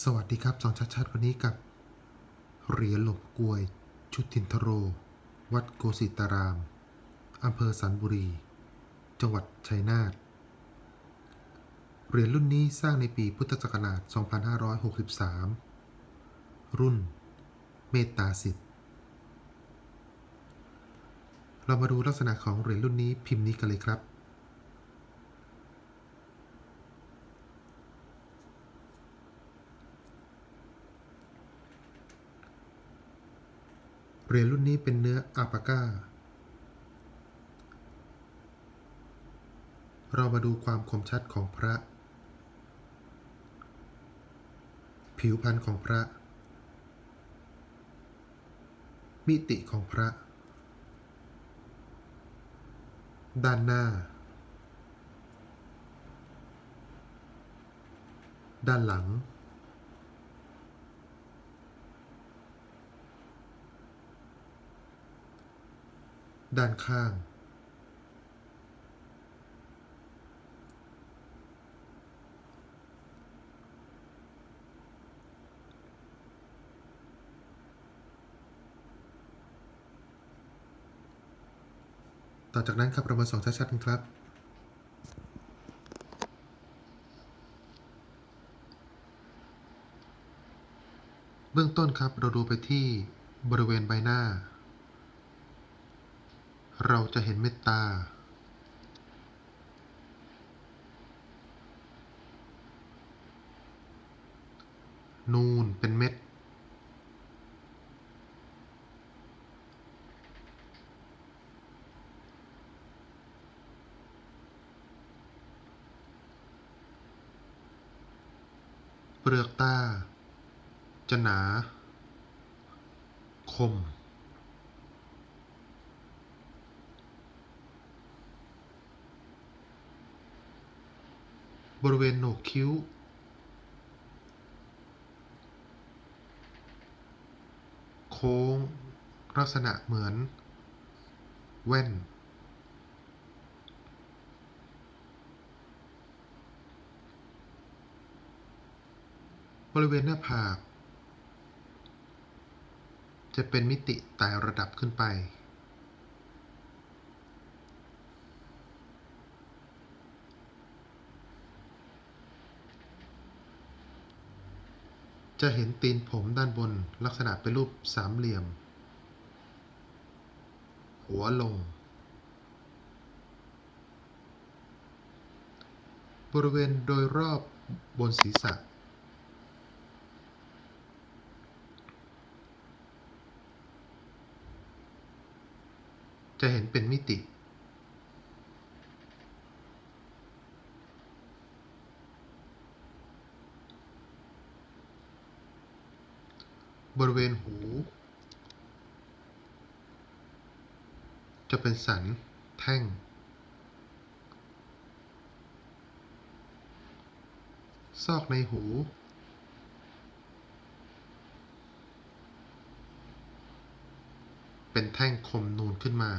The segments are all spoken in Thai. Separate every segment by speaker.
Speaker 1: สวัสดีครับ จองชัดๆวันนี้กับเหรียญหลบกลวย ชุดทินทโร วัดโกสิตาราม อำเภอสันบุรี จังหวัดชัยนาท เหรียญรุ่นนี้สร้างในปีพุทธศักราช 2563 รุ่น เมตตาสิทธิ์ เรามาดูลักษณะของเหรียญรุ่นนี้พิมพ์นี้กันเลยครับ เหรียญรุ่นนี้เป็นเนื้ออาปาก้า เรามาดูความคมชัดของพระ ผิวพรรณของพระ มิติของพระ ด้านหน้า ด้านหลัง ด้านข้าง ต่อจากนั้นครับเรามาส่องชัดๆกันครับเบื้องต้นครับเราดูไปที่บริเวณใบหน้า เราจะเห็นเมตตา นูนเป็นเม็ด เปลือกตา จะหนา คม บริเวณโหนกคิ้ว โค้ง ลักษณะเหมือน แว่น บริเวณหน้าผาก จะเป็นมิติไต่ระดับขึ้นไป จะเห็นตีนผมด้านบนลักษณะเป็นรูปสามเหลี่ยม หัวลง บริเวณโดยรอบบนศีรษะ จะเห็นเป็นมิติ บริเวณหู จะเป็นสันแท่ง ซอกในหู เป็นแท่งคมนูนขึ้นมา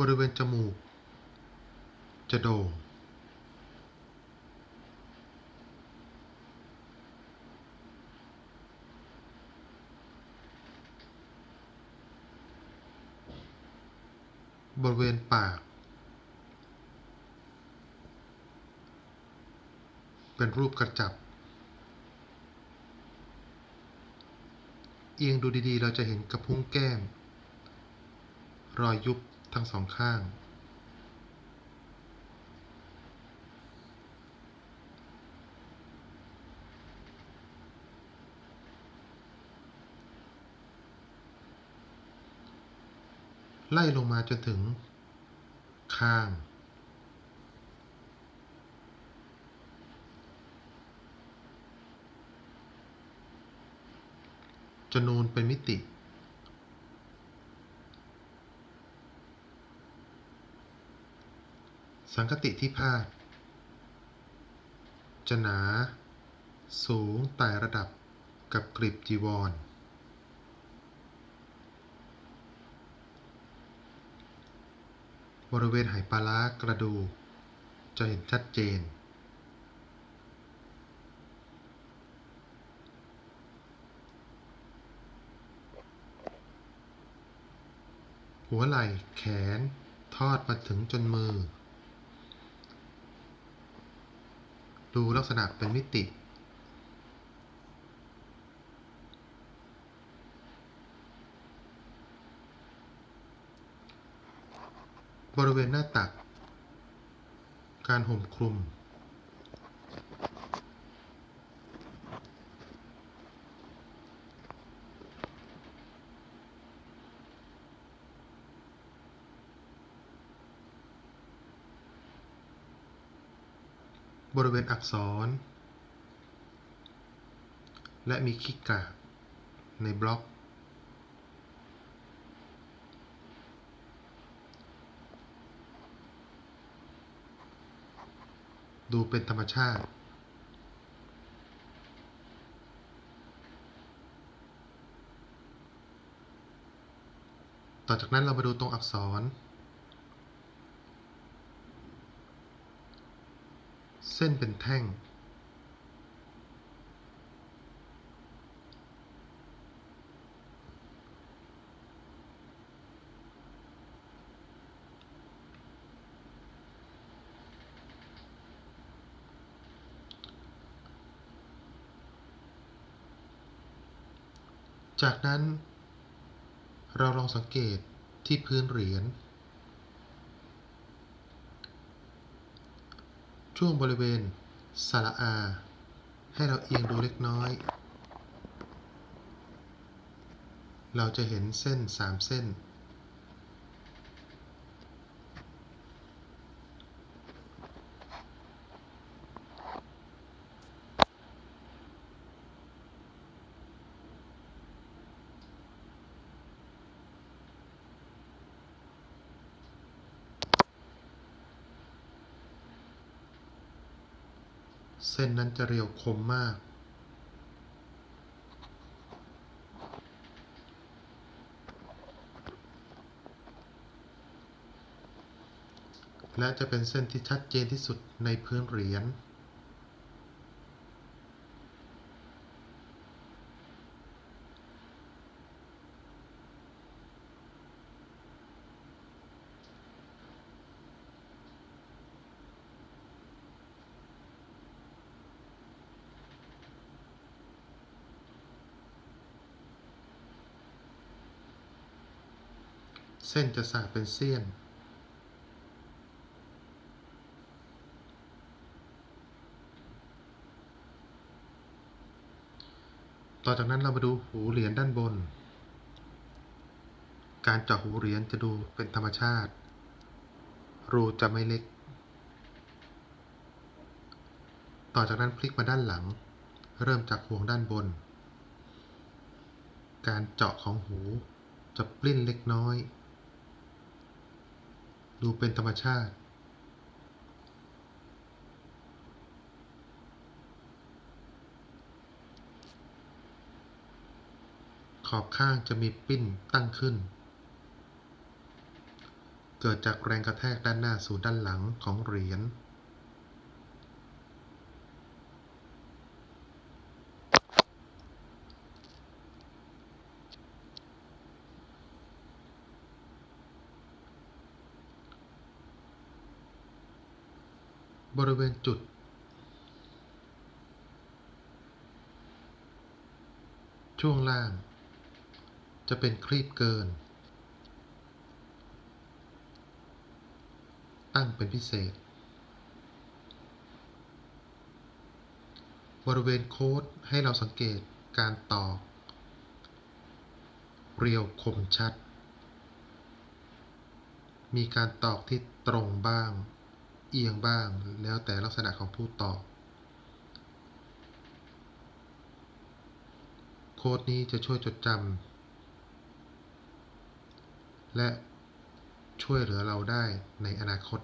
Speaker 1: บริเวณจมูก จะโด่งบริเวณปาก เป็นรูปกระจับ เอียงดูดีๆ เราจะเห็นกระพุ้งแก้ม รอยยุบ ทั้งสองข้าง ไล่ลงมาจนถึง ข้างจนูนเป็นมิติ สังคติที่พาดจะหนา สูงไต่ระดับกับกลีบจีวร บริเวณไหปลาร้ากระดูก จะเห็นชัดเจน หัวไหล่แขนทอดมาถึงจนมือ ดูลักษณะเป็นมิติ บริเวณหน้าตัก การห่มคลุม บริเวณอักษร และมีคิกกาในบล็อก ดูเป็นธรรมชาติต่อจากนั้นเรามาดูตรงอักษร ส้นเป็นแท่ง จากนั้น เราลองสังเกตที่พื้นเหรียญ ช่วงบริเวณสระอา ให้เราเอียงดูเล็กน้อย เราจะเห็นเส้นสามเส้น เส้นนั้นจะเรียวคมมาก และจะเป็นเส้นที่ชัดเจนที่สุดในพื้นเหรียญ เส้นจะสาดเป็นเสี้ยน ต่อจากนั้นเรามาดูหูเหรียญด้านบน การเจาะหูเหรียญจะดูเป็นธรรมชาติ รูจะไม่เล็ก ต่อจากนั้นพลิกมาด้านหลัง เริ่มจากห่วงด้านบน การเจาะของหูจะปลิ้นเล็กน้อย ดูเป็นธรรมชาติ ขอบข้างจะมีปิ้นตั้งขึ้น เกิดจากแรงกระแทกด้านหน้าสู่ด้านหลังของเหรียญ บริเวณจุด ช่วงล่าง จะเป็นครีบเกิน ตั้งเป็นพิเศษ บริเวณโค้ดให้เราสังเกตการตอกเรียวคมชัด มีการตอกที่ตรงบ้าง เอียงบ้าง แล้วแต่ลักษณะของผู้ตอบ โค้ดนี้จะช่วยจดจำและช่วยเหลือเราได้ในอนาคต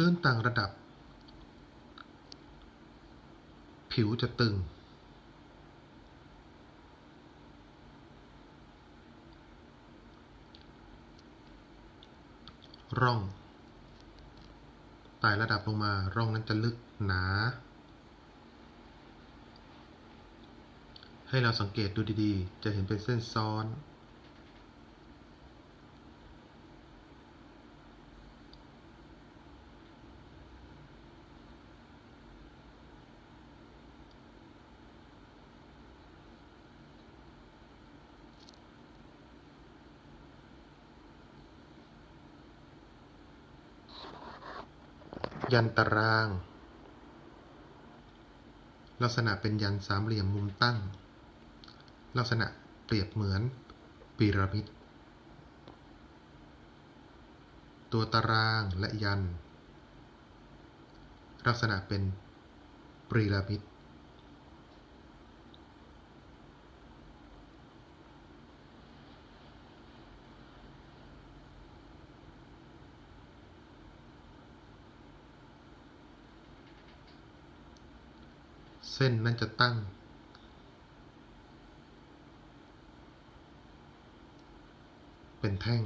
Speaker 1: พื้นต่างระดับ ผิวจะตึง ร่องไต่ระดับลงมา ร่องนั้นจะลึกหนา ให้เราสังเกตดูดีๆ จะเห็นเป็นเส้นซ้อน ยันตาราง ลักษณะเป็นยันสามเหลี่ยมมุมตั้ง ลักษณะเปรียบเหมือนพีระมิด ตัวตารางและยัน ลักษณะเป็นพีระมิด เส้นนั้นจะตั้ง เป็นแท่ง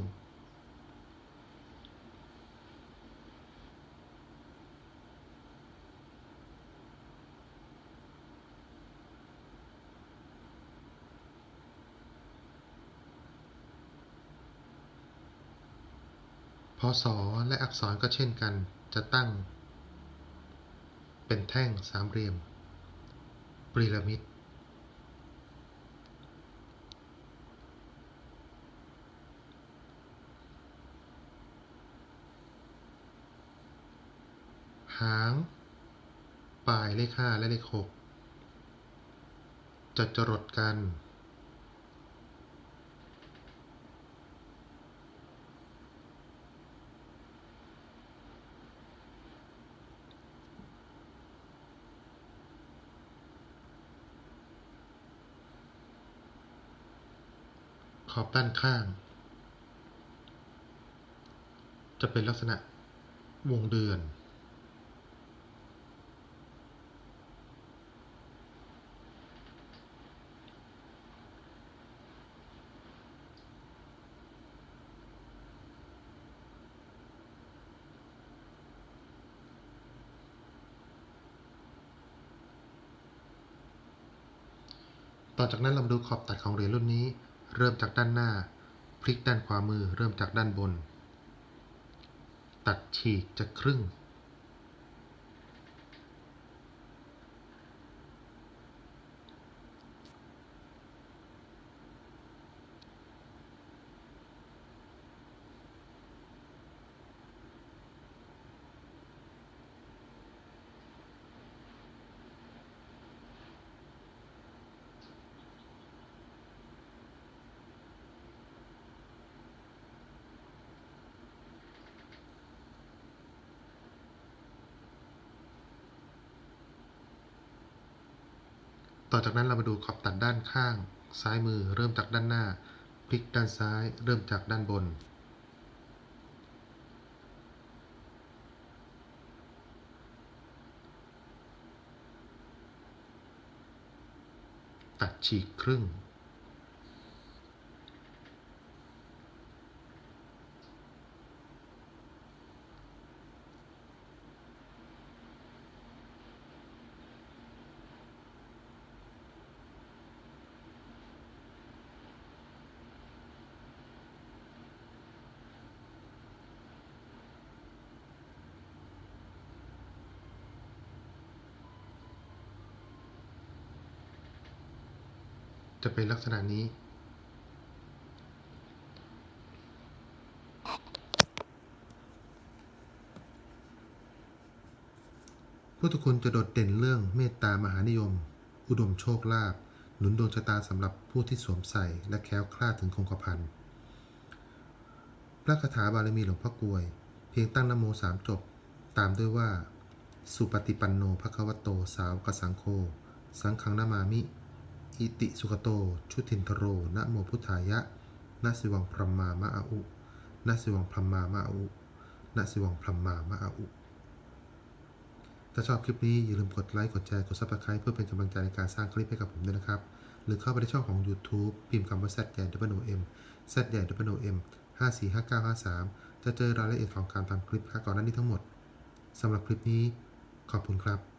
Speaker 1: พศและอักษรก็เช่นกันจะตั้งเป็นแท่งสามเหลี่ยม พีระมิดหาง ปลายเลขห้าและเลขหกจะจรดกัน ข อบด้านข้าง จะเป็นลักษณะวงเดือน ต่อจากนั้นเรามาดูขอบตัดของเหรียญรุ่นนี้ เริ่มจากด้านหน้า พลิกด้านขวามือเริ่มจากด้านบน ตัดฉีกจะครึ่ง ต่อจากนั้นเรามาดูขอบตัดด้านข้าง ซ้ายมือเริ่มจากด้านหน้า พลิกด้านซ้าย เริ่มจากด้านบน ตัดฉีกครึ่ง จะเป็นลักษณะนี้ พุทธคุณจะโดดเด่นเรื่องเมตตามหานิยม อุดมโชคลาภหนุนดวงชะตาสำหรับผู้ที่สวมใส่และแคล้วคลาดถึงคงกระพันพระคาถาบารมีหลวงพ่อกลวย เพียงตั้งนโมสามจบ ตามด้วยว่า สุปฏิปันโนภควโตสาวกสังโฆสังฆังนามามิ อิติสุขโต ชุตินทโร นะโมพุทธายะนะสิวังพรหมามะอาอุนะสิวังพรหมามะอาอุนะสิวังพรหมามะอาอุถ้าชอบคลิปนี้อย่าลืมกดไลค์ กดแชร์ กด subscribe เพื่อเป็นกำลังใจในการสร้างคลิปให้กับผมด้วยนะครับ หรือเข้าไปในช่องของ YouTube พิมพ์คำว่า z ใหญ่ W O M z ใหญ่ W O M 545953 จะเจอรายละเอียดของการทำคลิปก่อนหน้านี้ทั้งหมดสำหรับคลิปนี้ขอบคุณครับ